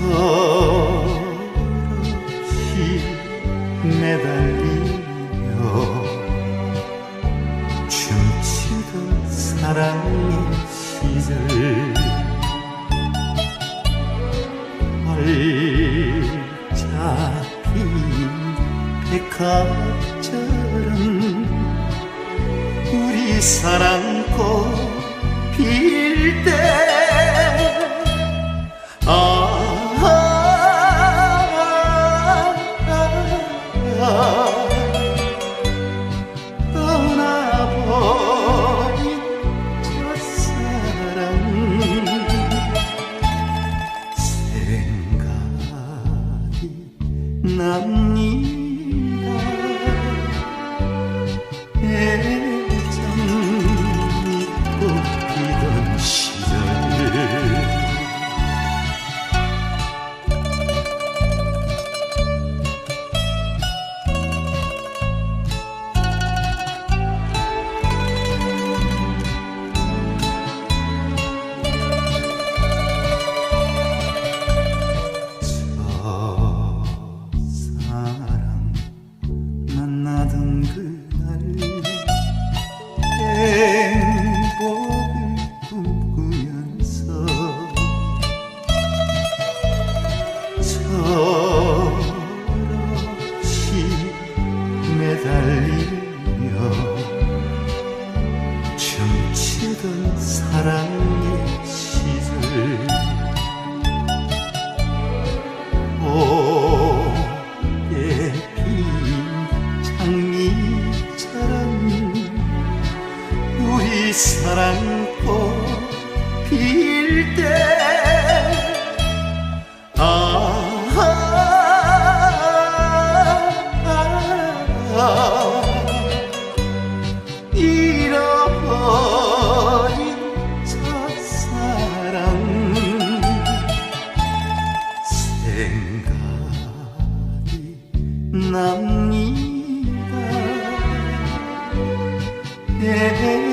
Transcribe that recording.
저렇게 매달리며 춤추던 사랑의 시절 얼차피 백합처럼 우리 사랑꽃 필때 납니 저렇이 매달리며 춤추던 사랑의 시절. 오예핀 장미처럼 우리 사랑 꽃 필때 납니다. 애정